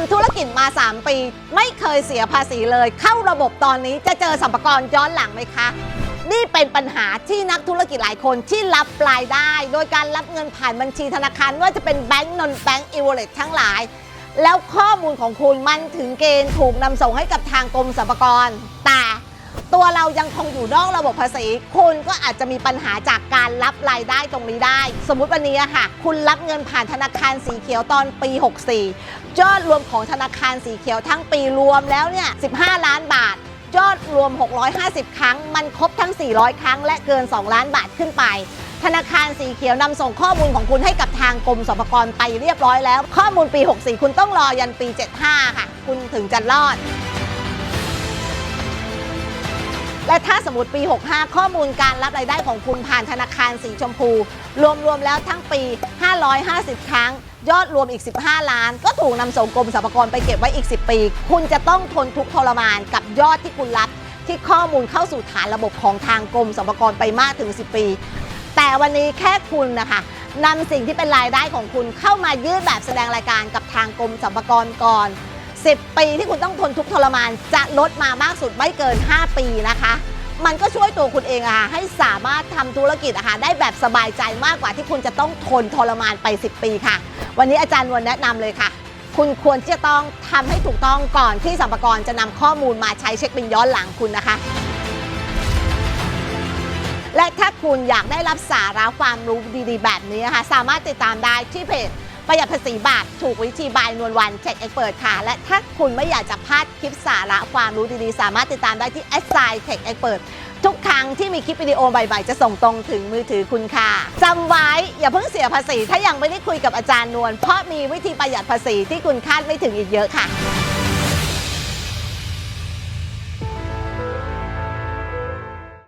ำธุรกิจมา 3 ปี ไม่เคยเสียภาษีเลย เข้าระบบตอนนี้จะเจอสัมภาระย้อนหลังไหมคะ นี่เป็นปัญหาที่นักธุรกิจหลายคนที่รับรายได้ โดยการรับเงินผ่านบัญชีธนาคารว่าจะเป็นแบงก์นนแบงก์อีเวอเรตทั้งหลาย แล้วข้อมูลของคุณมันถึงเกณฑ์ถูกนำส่งให้กับทางกรมสรรพากรแต่ ตัวเรายังคงอยู่นอกระบบภาษี คุณก็อาจจะมีปัญหาจากการรับรายได้ตรงนี้ได้ สมมุติวันนี้ค่ะ คุณรับเงินผ่านธนาคารสีเขียวตอนปี 64 ยอดรวมของธนาคารสีเขียวทั้งปีรวมแล้วเนี่ย 15 ล้านบาทยอดรวม 650 ครั้ง มันครบทั้ง 400 ครั้ง และเกิน 2 ล้านบาทขึ้นไป ธนาคารสีเขียวนำส่งข้อมูลของคุณให้กับทางกรมสรรพากรไปเรียบร้อยแล้ว ข้อมูลปี 64 คุณต้องรอยันปี 75 ค่ะ คุณถึงจะรอด และถ้าสมมติปี 65 ข้อมูลการรับรายได้ของคุณผ่านธนาคารสีชมพู รวมๆแล้วทั้งปี 550 ครั้ง ยอดรวมอีก 15 ล้าน ก็ถูกนำส่งกรมสรรพากรไปเก็บไว้อีก 10 ปี คุณจะต้องทนทุกข์ทรมานกับยอดที่คุณรับ ที่ข้อมูลเข้าสู่ฐานระบบของทางกรมสรรพากรไปมากถึง 10 ปี แต่วันนี้แค่คุณนะคะนำสิ่งที่เป็นรายได้ของคุณเข้ามายื่นแบบแสดงรายการกับทางกรมสรรพากรก่อน 10 ปีที่คุณต้องทนทุกทรมาน จะลดมามากสุดไม่เกิน 5 ปีนะคะ มันก็ช่วยตัวคุณเองอะค่ะให้สามารถทำธุรกิจอะค่ะได้แบบสบายใจมากกว่าที่คุณจะต้องทนทรมานไป 10 ปีค่ะ วันนี้อาจารย์วนแนะนำเลยค่ะ คุณควรที่จะต้องทำให้ถูกต้องก่อนที่สัมภาระจะนำข้อมูลมาใช้เช็คบินย้อนหลังคุณนะคะและถ้าคุณอยากได้รับสาระความรู้ดีๆ แบบนี้นะคะสามารถติดตามได้ที่เพจ ประหยัดภาษีบาท ถูกวิธีบายนวลวันเช็คเอ็กเปิดค่ะ และถ้าคุณไม่อยากจะพลาดคลิปสาระความรู้ดีๆ สามารถติดตามได้ที่ s อ i เทคเอ็กเปิดทุกครั้งที่มีคลิปวิดีโอใหม่ๆ จะส่งตรงถึงมือถือคุณค่ะจำไว้อย่าเพิ่งเสียภาษี ถ้ายังไม่ได้คุยกับอาจารย์นวลเพราะมีวิธีประหยัดภาษีที่คุณคาดไม่ถึงอีกเยอะค่ะ